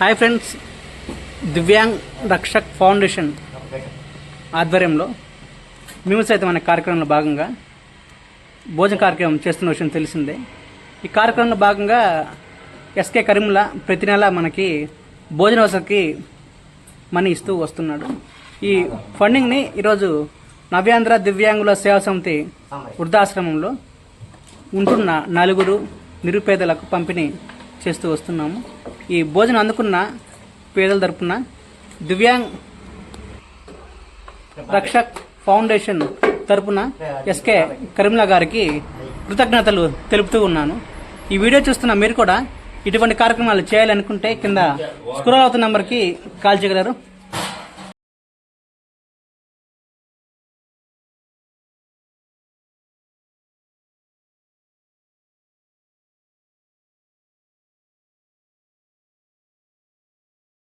Hi friends Divyang Rakshak foundation ఆధ్వర్యంలో మేము సైతం అనే కార్యక్రమంలో భాగంగా భోజన కార్యక్రమం చేస్తున్న విషయం తెలిసిందే. ఈ కార్యక్రమంలో భాగంగా ఎస్కే కరీముల ప్రతి నెల మనకి భోజన వసతికి మనీ ఇస్తూ వస్తున్నాడు. ఈ ఫండింగ్ని ఈరోజు నవ్యాంధ్ర దివ్యాంగుల సేవా సమితి వృద్ధాశ్రమంలో ఉంటున్న నలుగురు నిరుపేదలకు పంపిణీ చేస్తూ వస్తున్నాము. ఈ భోజనం అందుకున్న పేదల తరపున దివ్యాంగ్ రక్షక్ ఫౌండేషన్ తరపున ఎస్కే కరీంలా గారికి కృతజ్ఞతలు తెలుపుతూ ఉన్నాను. ఈ వీడియో చూస్తున్న మీరు కూడా ఇటువంటి కార్యక్రమాలు చేయాలనుకుంటే కింద స్క్రోల్ అవుతున్న నెంబర్కి కాల్ చేయగలరు.